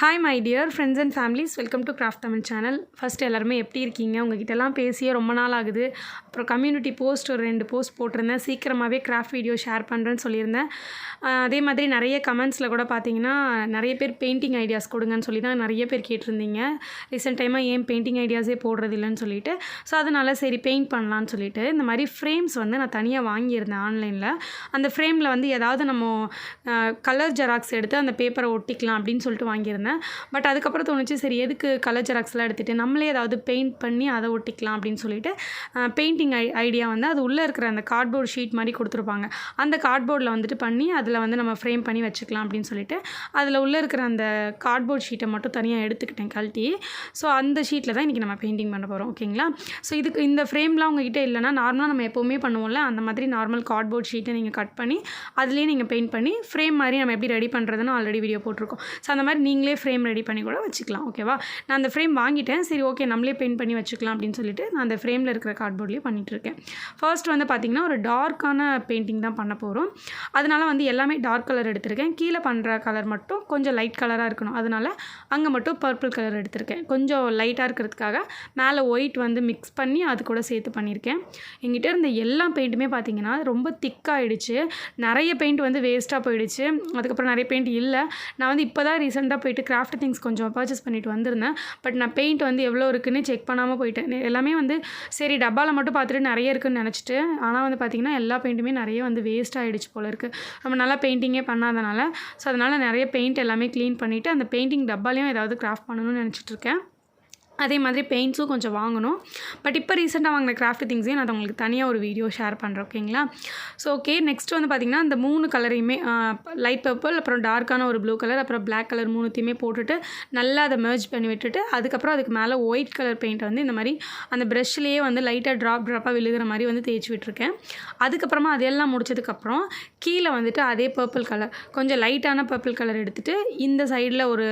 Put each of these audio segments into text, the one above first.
Hi my dear friends and families welcome to craft Tamil channel first எல்லாருமே எப்படி இருக்கீங்க? உங்ககிட்டலாம் பேசியே ரொம்ப நாள் ஆகுது. அப்புறம் கம்யூனிட்டி போஸ்ட் ஒரு ரெண்டு போஸ்ட் போட்டிருந்தேன். சீக்கிரமாகவே கிராஃப்ட் வீடியோ ஷேர் பண்ணுறேன்னு சொல்லியிருந்தேன். அதே மாதிரி நிறைய கமெண்ட்ஸில் கூட பார்த்தீங்கன்னா நிறைய பேர் பெயிண்டிங் ஐடியாஸ் கொடுங்கன்னு சொல்லி தான் நிறைய பேர் கேட்டிருந்தீங்க. ரீசெண்ட் டைமாக ஏன் பெயிண்டிங் ஐடியாஸே போடுறது இல்லைன்னு சொல்லிட்டு. ஸோ அதனால சரி பெயிண்ட் பண்ணலான்னு சொல்லிட்டு இந்த மாதிரி ஃப்ரேம்ஸ் வந்து நான் தனியாக வாங்கியிருந்தேன் ஆன்லைனில் அந்த ஃப்ரேமில் வந்து ஏதாவது நம்ம கலர் ஜெராக்ஸ் எடுத்து அந்த பேப்பரை ஒட்டிக்கலாம் அப்படின்னு சொல்லிட்டு வாங்கியிருந்தேன். பட் அதுக்கப்புறம் தோணுச்சு சரி எதுக்கு கலர் ஜெராக்ஸ்லாம் எடுத்துகிட்டு நம்மளே ஏதாவது பெயிண்ட் பண்ணி அதை ஒட்டிக்கலாம் அப்படின்னு சொல்லிட்டு பெயிண்டிங் ஐ ஐடியா வந்து அது உள்ளே இருக்கிற அந்த கார்ட்போர்ட் ஷீட் மாதிரி கொடுத்துருப்பாங்க. அந்த கார்ட்போர்டில் வந்துட்டு பண்ணி அதில் வந்து நம்ம ஃப்ரேம் பண்ணி வச்சுக்கலாம் அப்படின்னு சொல்லிட்டு அதில் உள்ளே இருக்கிற அந்த கார்ட்போர்ட் ஷீட்டை மட்டும் தனியாக எடுத்துக்கிட்டேன் கழட்டி. ஸோ அந்த ஷீட்டில் தான் இன்றைக்கி நம்ம பெயிண்டிங் பண்ண போகிறோம் ஓகேங்களா ஸோ இதுக்கு இந்த ஃப்ரேம்லாம் உங்ககிட்ட இல்லைனா நார்மலாக நம்ம எப்போவுமே பண்ணுவோம்ல அந்த மாதிரி நார்மல் கார்ட்போர்ட் ஷீட்டை நீங்கள் கட் பண்ணி அதுலேயே நீங்கள் பெயிண்ட் பண்ணி ஃப்ரேம் மாதிரி நம்ம எப்படி ரெடி பண்ணுறதுன்னு ஆல்ரெடி வீடியோ போட்டிருக்கோம். ஸோ அந்த மாதிரி நீங்களே ஃப்ரேம் ரெடி பண்ணி கூட வச்சுக்கலாம் ஓகேவா நான் அந்த ஃப்ரேம் வாங்கிட்டேன் சரி ஓகே நம்மளே பெயிண்ட் பண்ணி வச்சுக்கலாம் அப்படின்னு சொல்லிட்டு நான் அந்த ஃப்ரேமில் இருக்கிற கார்ட்போர்ட்லேயே பண்ணிகிட்ருக்கேன் ஃபர்ஸ்ட் வந்து பார்த்திங்கன்னா ஒரு டார்க்கான பெயிண்டிங் தான் பண்ண போகிறோம் அதனால் வந்து எல்லாமே டார்க் கலர் எடுத்திருக்கேன். கீழே பண்ணுற கலர் மட்டும் கொஞ்சம் லைட் கலராக இருக்கணும். அதனால் அங்கே மட்டும் பர்பிள் கலர் எடுத்திருக்கேன். கொஞ்சம் லைட்டாக இருக்கிறதுக்காக மேலே ஒயிட் வந்து மிக்ஸ் பண்ணி அது கூட சேர்த்து பண்ணியிருக்கேன். எங்கிட்ட இருந்த எல்லா பெயிண்ட்டுமே பார்த்திங்கன்னா ரொம்ப திக்காகிடுச்சு நிறைய பெயிண்ட் வந்து வேஸ்ட்டாக போயிடுச்சு. அதுக்கப்புறம் நிறைய பெயிண்ட் இல்லை. நான் வந்து இப்போ தான் ரீசெண்டாக போயிட்டு கிராஃப்ட் திங்ஸ் கொஞ்சம் பர்ச்சேஸ் பண்ணிட்டு வந்திருந்தேன். பட் நான் பெயிண்ட் வந்து எவ்வளோ இருக்குன்னு செக் பண்ணாமல் போயிட்டேன். எல்லாமே வந்து சரி டப்பாவில் மட்டும் பார்த்துட்டு நிறைய இருக்குன்னு நினச்சிட்டு ஆனால் வந்து பார்த்திங்கன்னா எல்லா பெயிண்ட்டுமே நிறைய வந்து வேஸ்ட் ஆகிடுச்சு போல இருக்குது நம்ம நல்லா பெயிண்டிங்கே பண்ணாதனால. ஸோ அதனால் நிறைய பெயிண்ட் எல்லாமே க்ளீன் பண்ணிவிட்டு அந்த பெயிண்டிங் டப்பாலையும் ஏதாவது கிராஃப்ட் பண்ணணும்னு நினச்சிட்டு இருக்கேன். அதே மாதிரி பெயிண்ட்ஸும் கொஞ்சம் வாங்கணும். பட் இப்போ ரீசெண்டாக வாங்கின கிராஃப்ட் திங்ஸையும் நான் உங்களுக்கு தனியாக ஒரு வீடியோ ஷேர் பண்ணுறேன் ஓகேங்களா ஸோ ஓகே நெக்ஸ்ட் வந்து பார்த்திங்கன்னா அந்த மூணு கலரையுமே லைட் பர்பிள் அப்புறம் டார்க்கான ஒரு ப்ளூ கலர் அப்புறம் பிளாக் கலர் மூணுத்தையுமே போட்டுட்டு நல்லா அதை மெர்ஜ் பண்ணி விட்டுட்டு அதுக்கப்புறம் அதுக்கு மேலே ஒயிட் கலர் பெயிண்ட்டை வந்து இந்த மாதிரி அந்த ப்ரெஷ்லேயே வந்து லைட்டாக ட்ராப் ட்ராப்பாக விழுகிற மாதிரி வந்து தேய்ச்சி விட்டுருக்கேன். அதுக்கப்புறமா அதெல்லாம் முடிச்சதுக்கப்புறம் கீழே வந்துட்டு அதே பர்பிள் கலர் கொஞ்சம் லைட்டான பர்பிள் கலர் எடுத்துகிட்டு இந்த சைடில் ஒரு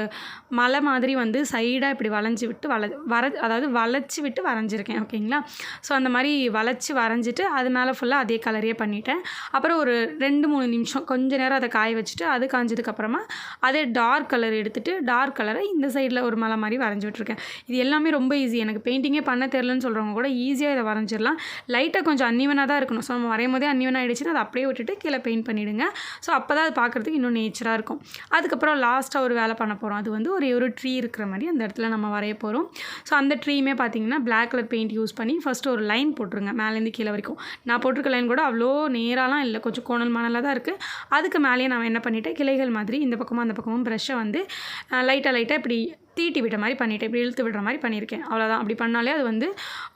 மலை மாதிரி வந்து சைடாக இப்படி வளைஞ்சி விட்டு வள வர அதாவது வளைச்சி விட்டு வரைஞ்சிருக்கேன் ஓகேங்களா? ஸோ அந்த மாதிரி வளைச்சி வரைஞ்சிட்டு அது மேலே ஃபுல்லாக அதே கலரையே பண்ணிட்டேன். அப்புறம் ஒரு ரெண்டு மூணு நிமிஷம் கொஞ்ச நேரம் அதை காய வச்சுட்டு அது காஞ்சதுக்கப்புறமா அதே டார்க் கலர் எடுத்துகிட்டு டார்க் கலரை இந்த சைடில் ஒரு மலை மாதிரி வரைஞ்சி விட்ருக்கேன் இது எல்லாமே ரொம்ப ஈஸி எனக்கு பெயிண்டிங்கே பண்ண தெரிலன்னு சொல்கிறவங்க கூட ஈஸியாக இதை வரைஞ்சிடலாம் லைட்டாக கொஞ்சம் அன்னிவனாக தான் இருக்கணும். ஸோ நம்ம வரையும் போதே அன்னிவன் ஆகிடுச்சுன்னா அதை அப்படியே விட்டுட்டு கீழே பெயிண்ட் பண்ணிவிடுங்க ஸோ அப்போ தான் அது பார்க்குறதுக்கு இன்னும் நேச்சராக இருக்கும். அதுக்கப்புறம் லாஸ்ட்டாக ஒரு வேலை பண்ண போகிறோம் அது வந்து ஒரு ஒரு ட்ரீ இருக்கிற மாதிரி அந்த இடத்துல நம்ம வரைய போகிறோம் ஸோ அந்த ட்ரீயுமே பார்த்தீங்கன்னா பிளாக் கலர் பெயிண்ட் யூஸ் பண்ணி ஃபஸ்ட்டு ஒரு லைன் போட்டுருங்க மேலேருந்து கீழே வரைக்கும். நான் போட்டிருக்க லைன் கூட அவ்வளோ நேராலாம் இல்லை கொஞ்சம் கோணல் மணலாக தான் இருக்குது அதுக்கு மேலேயே நான் என்ன பண்ணிட்டேன் கிளைகள் மாதிரி இந்த பக்கமும் அந்த பக்கமும் ப்ரெஷ்ஷை வந்து லைட்டாக லைட்டாக இப்படி தீட்டி விட்ட மாதிரி பண்ணிவிட்டேன் இப்படி இழுத்து விடுற மாதிரி பண்ணியிருக்கேன். அவ்வளோதான் அப்படி பண்ணாலே அது வந்து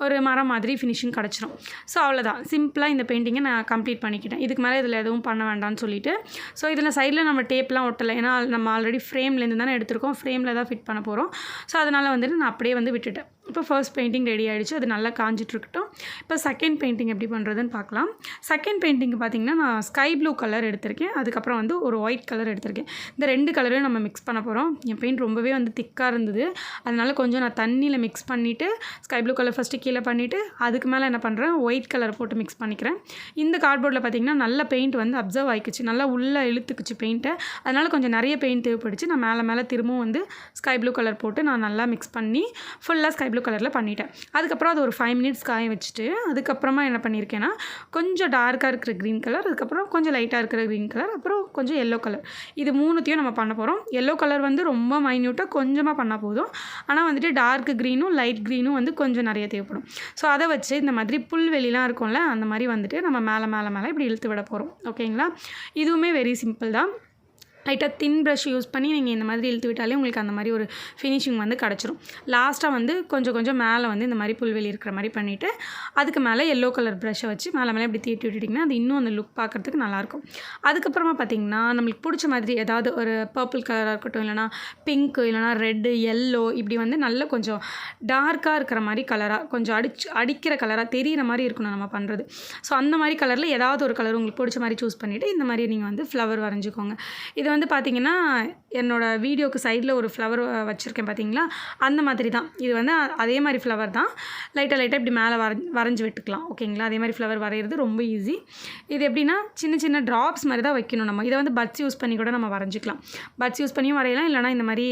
ஒரு மரம் மாதிரி ஃபினிஷிங் கிடச்சிரும். ஸோ அவ்வளோதான் சிம்பிளாக இந்த பெயிண்டிங்கை நான் கம்ப்ளீட் பண்ணிக்கிட்டேன். இதுக்கு மேலே இதில் எதுவும் பண்ண வேண்டாம்னு சொல்லிட்டு. ஸோ இதில் சைடில் நம்ம டேப்லாம் ஒட்டலை. ஏன்னா நம்ம ஆல்ரெடி ஃப்ரேம்லேருந்து தானே எடுத்திருக்கோம். ஃப்ரேமில் தான் ஃபிட் பண்ண போகிறோம் ஸோ அதனால் வந்துட்டு நான் அப்படியே வந்து விட்டுட்டேன். இப்போ ஃபர்ஸ்ட் பெயிண்டிங் ரெடி ஆகிடுச்சு அது நல்லா காஞ்சிட்டு இருக்கட்டும் இப்போ செகண்ட் பெயிண்டிங் எப்படி பண்ணுறதுன்னு பார்க்கலாம். செகண்ட் பெயிண்டிங் பார்த்தீங்கன்னா நான் ஸ்கை ப்ளூ கலர் எடுத்திருக்கேன். அதுக்கப்புறம் வந்து ஒரு ஒயிட் கலர் எடுத்திருக்கேன். இந்த ரெண்டு கலரையும் நம்ம மிக்ஸ் பண்ண போகிறோம் என் பெயிண்ட் ரொம்பவே வந்து திக்காக இருந்தது. அதனால் கொஞ்சம் நான் தண்ணியில் மிக்ஸ் பண்ணிவிட்டு ஸ்கை ப்ளூ கலர் ஃபஸ்ட்டு கீழே பண்ணிவிட்டு அதுக்கு மேலே என்ன பண்ணுறேன் ஒயிட் கலர் போட்டு மிக்ஸ் பண்ணிக்கிறேன். இந்த கார்ட்போர்டில் பார்த்தீங்கன்னா நல்ல பெயிண்ட் வந்து அப்சர்வ் ஆகிக்குச்சு நல்லா உள்ளே இழுத்துக்குச்சு பெயிண்ட்டை அதனால் கொஞ்சம் நிறைய பெயிண்ட் தேவைப்படுச்சு. நான் மேலே மேலே திரும்பவும் வந்து ஸ்கை ப்ளூ கலர் போட்டு நான் நல்லா மிக்ஸ் பண்ணி ஃபுல்லாக ஸ்கை ப்ளூ கலரில் பண்ணிட்டேன். அதுக்கப்புறம் அது ஒரு ஃபைவ் மினிட்ஸ் காய வச்சுட்டு அதுக்கப்புறமா என்ன பண்ணியிருக்கேன்னா கொஞ்சம் டார்க்காக இருக்கிற க்ரீன் கலர் அதுக்கப்புறம் கொஞ்சம் லைட்டாக இருக்கிற க்ரீன் கலர் அப்புறம் கொஞ்சம் எல்லோ கலர் இது மூணுத்தையும் நம்ம பண்ண போகிறோம் எல்லோ கலர் வந்து ரொம்ப மைன்யூட்டாக கொஞ்சமாக பண்ணால் போதும். ஆனால் வந்துட்டு டார்க் க்ரீனும் லைட் க்ரீனும் வந்து கொஞ்சம் நிறைய தேவைப்படும். ஸோ அதை வச்சு இந்த மாதிரி புல்வெளிலாம் இருக்கும்ல அந்த மாதிரி வந்துட்டு நம்ம மேலே மேலே மேலே இப்படி இழுத்து விட போகிறோம் ஓகேங்களா இதுவுமே வெரி சிம்பிள் தான். லைட்டாக தின் ப்ரஷ் யூஸ் பண்ணி நீங்கள் இந்த மாதிரி இழுத்து விட்டாலே உங்களுக்கு அந்த மாதிரி ஒரு ஃபினிஷிங் வந்து கிடச்சிரும். லாஸ்ட்டாக வந்து கொஞ்சம் கொஞ்சம் மேலே வந்து இந்த மாதிரி புல்வெளி இருக்கிற மாதிரி பண்ணிவிட்டு அதுக்கு மேலே எல்லோ கலர் ப்ரஷ்ஷை வச்சு மேலே மேலே இப்படி தீட்டி விட்டுட்டிங்கன்னா அது இன்னும் அந்த லுக் பார்க்குறதுக்கு நல்லாயிருக்கும். அதுக்கப்புறமா பார்த்திங்கன்னா நம்மளுக்கு பிடிச்ச மாதிரி ஏதாவது ஒரு பர்பிள் கலராக இருக்கட்டும் இல்லைனா பிங்க்கு இல்லைனா ரெட்டு எல்லோ இப்படி வந்து நல்ல கொஞ்சம் டார்க்காக இருக்கிற மாதிரி கலராக கொஞ்சம் அடிச்சு அடிக்கிற கலராக தெரிகிற மாதிரி இருக்கணும் நம்ம பண்ணுறது ஸோ அந்த மாதிரி கலரில் ஏதாவது ஒரு கலர் உங்களுக்கு பிடிச்ச மாதிரி சூஸ் பண்ணிவிட்டு இந்த மாதிரி நீங்கள் வந்து ஃப்ளவர் வரைஞ்சிக்கோங்க. இதை வந்து பார்த்திங்கன்னா என்னோடய வீடியோக்கு சைடில் ஒரு ஃப்ளவர் வச்சுருக்கேன் பார்த்தீங்களா அந்த மாதிரி தான். இது வந்து அதே மாதிரி ஃப்ளவர் தான். லைட்டாக லைட்டாக இப்படி மேலே வரை வரைஞ்சி விட்டுக்கலாம். ஓகேங்களா? அதே மாதிரி ஃப்ளவர் வரைகிறது ரொம்ப ஈஸி இது எப்படின்னா சின்ன சின்ன ட்ராப்ஸ் மாதிரி தான் வைக்கணும் நம்ம. இதை வந்து பட்ஸ் யூஸ் பண்ணி கூட நம்ம வரைஞ்சிக்கலாம். பட்ஸ் யூஸ் பண்ணியும் வரையலாம். இல்லைனா இந்த மாதிரி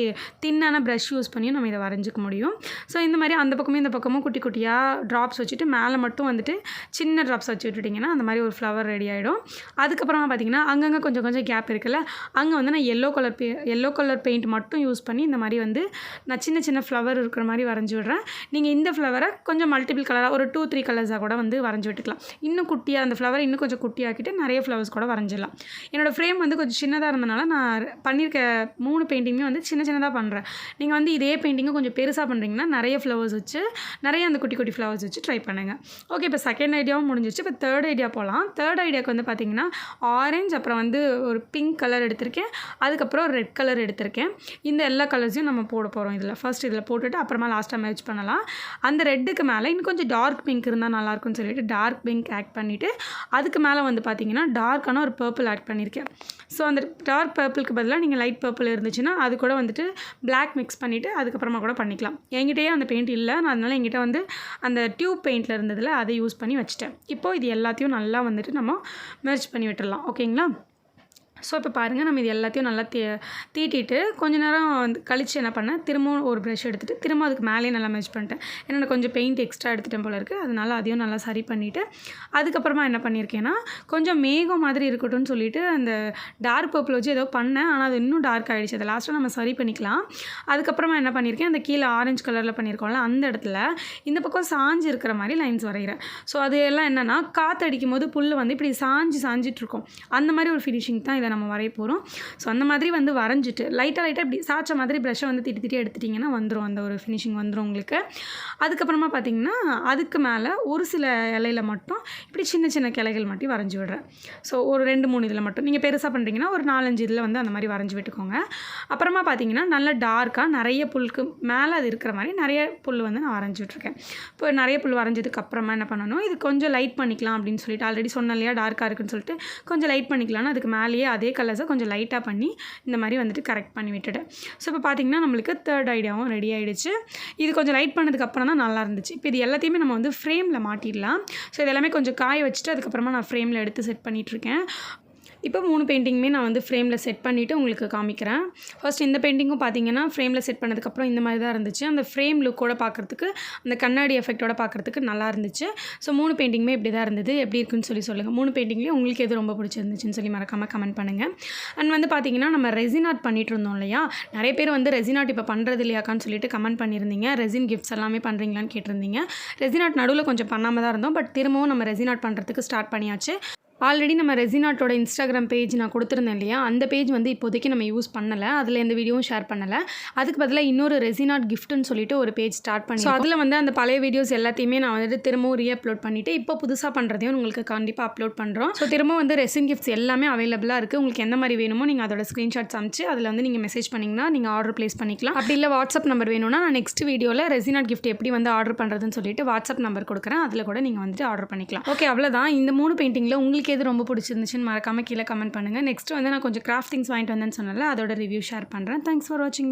தின்னான ப்ரஷ் யூஸ் பண்ணியும் நம்ம இதை வரைஞ்சிக்க முடியும். ஸோ இந்த மாதிரி அந்த பக்கமும் இந்த பக்கமும் குட்டி குட்டியாக ட்ராப்ஸ் வச்சுட்டு மேலே மட்டும் வந்துட்டு சின்ன ட்ராப்ஸ் வச்சு விட்டுட்டிங்கன்னா அந்த மாதிரி ஒரு ஃப்ளவர் ரெடி ஆகிடும் அதுக்கப்புறமா பார்த்தீங்கன்னா அங்கங்கே கொஞ்சம் கொஞ்சம் கேப் இருக்குல்ல அங்கே வந்து நான் எல்லோ கலர் பெ எல்லோ கலர் பெயிண்ட் மட்டும் யூஸ் பண்ணி இந்த மாதிரி வந்து நான் சின்ன சின்ன ஃப்ளவர் இருக்கிற மாதிரி வரைஞ்சி விடுறேன். நீங்கள் இந்த ஃப்ளவரை கொஞ்சம் மல்டிபிள் கலராக ஒரு டூ த்ரீ கலர்ஸாக கூட வந்து வரைஞ்சி விட்டுக்கலாம். இன்னும் குட்டியாக அந்த ஃப்ளவரை இன்னும் கொஞ்சம் குட்டியாக்கிட்டு நிறைய ஃப்ளவர்ஸ் கூட வரைஞ்சிடலாம். என்னோடய ஃப்ரேம் வந்து கொஞ்சம் சின்னதாக இருந்தனால நான் பண்ணியிருக்க மூணு பெயிண்டிங்குமே வந்து சின்ன சின்னதாக பண்ணுறேன் நீங்கள் வந்து இதே பெயிண்டிங்கை கொஞ்சம் பெருசாக பண்ணுறீங்கன்னா நிறைய ஃப்ளவர்ஸ் வச்சு நிறைய அந்த குட்டி குட்டி ஃப்ளவர்ஸ் வச்சு ட்ரை பண்ணுங்கள் ஓகே இப்போ செகண்ட் ஐடியாவும் முடிஞ்சிச்சு. இப்போ தேர்ட் ஐடியா போகலாம் தேர்ட் ஐடியாவுக்கு வந்து பார்த்தீங்கன்னா ஆரஞ்ச் அப்புறம் வந்து ஒரு பிங்க் கலர் எடுத்திருக்கேன். அதுக்கப்புறம் ரெட் கலர் எடுத்திருக்கேன். இந்த எல்லா கலர்ஸையும் நம்ம போட போகிறோம் இதில். ஃபர்ஸ்ட் இதில் போட்டுட்டு அப்புறமா லாஸ்ட்டாக மேட்ச் பண்ணலாம். அந்த ரெட்டுக்கு மேலே இன்னும் கொஞ்சம் டார்க் பிங்க் இருந்தால் நல்லாயிருக்கும்னு சொல்லிட்டு டார்க் பிங்க் ஆட் பண்ணிவிட்டு அதுக்கு மேலே வந்து பார்த்தீங்கன்னா டார்க்கான ஒரு பர்பிள் ஆட் பண்ணியிருக்கேன் ஸோ அந்த டார்க் பர்பிளுக்கு பதிலாக நீங்கள் லைட் பர்பிள் இருந்துச்சுன்னா அது கூட வந்துட்டு பிளாக் மிக்ஸ் பண்ணிவிட்டு அதுக்கப்புறமா கூட பண்ணிக்கலாம். என்கிட்டயே அந்த பெயிண்ட் இல்லை. நான் அதனால் என்கிட்ட வந்து அந்த டியூப் பெயிண்டில் இருந்ததில் அதை யூஸ் பண்ணி வச்சுட்டேன். இப்போ இது எல்லாத்தையும் நல்லா வந்துட்டு நம்ம மெர்ச் பண்ணி விட்டுடலாம் ஓகேங்களா ஸோ இப்போ பாருங்கள் நம்ம இது எல்லாத்தையும் நல்லா தீ தீட்டிட்டு கொஞ்ச நேரம் வந்து கழித்து என்ன பண்ணேன் திரும்பவும் ஒரு ப்ரஷ் எடுத்துகிட்டு திரும்ப அதுக்கு மேலேயே நல்லா மெர்ஜ் பண்ணிட்டேன். ஏன்னா கொஞ்சம் பெயிண்ட் எக்ஸ்ட்ரா எடுத்துகிட்டு போல இருக்குது அதனால அதையும் நல்லா சரி பண்ணிவிட்டு அதுக்கப்புறமா என்ன பண்ணியிருக்கேன்னா கொஞ்சம் மேகம் மாதிரி இருக்கட்டும்னு சொல்லிட்டு அந்த டார்க் பர்பிள் வச்சு ஏதோ பண்ணேன். ஆனால் அது இன்னும் டார்க் ஆகிடுச்சு அதை லாஸ்ட்டாக நம்ம சரி பண்ணிக்கலாம். அதுக்கப்புறமா என்ன பண்ணியிருக்கேன் அந்த கீழே ஆரஞ்சு கலரில் பண்ணியிருக்கோம்ல அந்த இடத்துல இந்த பக்கம் சாஞ்சு இருக்கிற மாதிரி லைன்ஸ் வரைகிறேன். ஸோ அது எல்லாம் என்னென்னா காற்று அடிக்கும் போது புல் வந்து இப்படி சாஞ்சு சாஞ்சிட்ருக்கோம் அந்த மாதிரி ஒரு ஃபினிஷிங் தான் இதை நம்ம வரைய போகிறோம் ஸோ அந்த மாதிரி வந்து வரைஞ்சிட்டு லைட்டாக லைட்டாக இப்படி சாய்ச்ச மாதிரி ப்ரெஷ்ஷை வந்து திட்டி திட்டி எடுத்துட்டிங்கன்னா வந்துடும் அந்த ஒரு ஃபினிஷிங் வந்துடும் உங்களுக்கு. அதுக்கப்புறமா பார்த்தீங்கன்னா அதுக்கு மேலே ஒரு சில இலையில மட்டும் இப்படி சின்ன சின்ன கிளைகள் மட்டும் வரைஞ்சி விடுறேன். ஸோ ஒரு ரெண்டு மூணு இதில் மட்டும். நீங்கள் பெருசாக பண்ணுறீங்கன்னா ஒரு நாலஞ்சு இதில் வந்து அந்த மாதிரி வரைஞ்சி விட்டுக்கோங்க. அப்புறமா பார்த்தீங்கன்னா நல்ல டார்க்காக நிறைய புல்லுக்கு மேலே அது இருக்கிற மாதிரி நிறைய புல் வந்து நான் வரைஞ்சி விட்ருக்கேன் இப்போ நிறைய புல் வரைஞ்சதுக்கு அப்புறமா என்ன பண்ணணும்? இது கொஞ்சம் லைட் பண்ணிக்கலாம் அப்படின்னு சொல்லிட்டு ஆல்ரெடி சொன்ன இல்லையா டார்க்காக இருக்குன்னு சொல்லிட்டு கொஞ்சம் லைட் பண்ணிக்கலாம்னு அதுக்கு மேலேயே அதே கலர்ஸை கொஞ்சம் லைட்டாக பண்ணி இந்த மாதிரி வந்துட்டு கரெக்ட் பண்ணி விட்டுட்டேன் ஸோ இப்போ பார்த்திங்கன்னா நம்மளுக்கு தேர்ட் ஐடியாவும் ரெடி ஆகிடுச்சு இது கொஞ்சம் லைட் பண்ணதுக்கப்புறம் தான் நல்லா இருந்துச்சு. இப்போ இது எல்லாத்தையுமே நம்ம வந்து ஃப்ரேமில் மாட்டிடலாம். ஸோ இது எல்லாமே கொஞ்சம் காய வச்சுட்டு அதுக்கப்புறமா நான் ஃப்ரேமில் எடுத்து செட் பண்ணிகிட்ருக்கேன் இப்போ மூணு பெயிண்டிங்குமே நான் வந்து ஃப்ரேமில் செட் பண்ணிவிட்டு உங்களுக்கு காமிக்கிறேன். ஃபர்ஸ்ட் இந்த பெயிண்டிங்கும் பார்த்தீங்கன்னா ஃப்ரேமில் செட் பண்ணதுக்கப்புறம் இந்த மாதிரி தான் இருந்துச்சு. அந்த ஃப்ரேம் லுக்கோட பார்க்குறதுக்கு அந்த கண்ணாடி எஃபெக்டோட பார்க்குறதுக்கு நல்லா இருந்துச்சு. ஸோ மூணு பெயிண்டிங்குமே இப்படி தான் இருந்தது. எப்படி இருக்குன்னு சொல்லி சொல்லுங்கள் மூணு பெயிண்டிங்லேயும் உங்களுக்கு எது ரொம்ப பிடிச்சிருந்துச்சுன்னு சொல்லி மறக்காமல் கமெண்ட் பண்ணுங்கள் அண்ட் வந்து பார்த்தீங்கன்னா நம்ம ரெசின் ஆர்ட் பண்ணிட்டு இருந்தோம் இல்லையா? நிறைய பேர் வந்து ரெசின் ஆர்ட் இப்போ பண்ணுறது இல்லையாக்கான்னு சொல்லிட்டு கமெண்ட் பண்ணியிருந்தீங்க. ரெசின் கிஃப்ட்ஸ் எல்லாமே பண்ணுறீங்களான்னு கேட்டிருந்தீங்க. ரெசின் ஆர்ட் நடுவில் கொஞ்சம் பண்ணாமல் தான் இருந்தோம். பட் திரும்பவும் நம்ம ரெசின் ஆர்ட் பண்ணுறதுக்கு ஸ்டார்ட் பண்ணியாச்சு. ஆல்ரெடி நம்ம ரெசினாட்டோட இன்ஸ்டாகிராம் பேஜ் நான் கொடுத்துருந்தேன் இல்லையா? அந்த பேஜ் வந்து இப்போதைக்கு நம்ம யூஸ் பண்ணலை. அதில் எந்த வீடியோவும் ஷேர் பண்ணலை. அதுக்கு பதிலாக இன்னொரு ரெசினாட் கிஃப்ட்னு சொல்லிட்டு ஒரு பேஜ் ஸ்டார்ட் பண்ணி ஸோ அதில் வந்து அந்த பழைய வீடியோஸ் எல்லாத்தையுமே நான் வந்துட்டு திரும்பவும் ரீஅப்லோட் பண்ணிவிட்டு இப்போ புதுசாக பண்ணுறதையும் உங்களுக்கு கண்டிப்பாக அப்லோட் பண்ணுறோம் ஸோ திரும்ப வந்து ரெசின் கிஃப்ட்ஸ் எல்லாமே அவைலபிளாக இருக்குது உங்களுக்கு எந்த மாதிரி வேணுமோ நீங்கள் அதோட ஸ்க்ரீன்ஷாட்ஸ் அமிச்சு அதில் வந்து நீங்கள் மெசேஜ் பண்ணிங்கன்னா நீங்கள் ஆர்டர் ப்ளேஸ் பண்ணிக்கலாம். அப்படி இல்லை வாட்ஸ்அப் நம்பர் வேணும்னா நான் நெக்ஸ்ட் வீடியோவில் ரெசினாட் கிஃப்ட் எப்படி வந்து ஆர்டர் பண்ணுறதுன்னு சொல்லிட்டு வாட்ஸ்அப் நம்பர் கொடுக்குறேன். அதில் கூட நீங்கள் வந்துட்டு ஆர்டர் பண்ணிக்கலாம். ஓகே அவ்வளோதான் இந்த மூணு பெயிண்டிங்கில் உங்களுக்கு எது ரொம்ப பிடிச்சிருந்துச்சுன்னு மறக்காமல் கீழே கமெண்ட் பண்ணுங்கள் நெக்ஸ்ட் வந்து நான் கொஞ்சம் கிராஃப்ட் திங்ஸ் வாங்கிட்டு வந்தேன்னு சொன்னால அதோட ரிவ்யூ ஷேர் பண்ணுறேன் தேங்க்ஸ் ஃபார் வாட்சிங்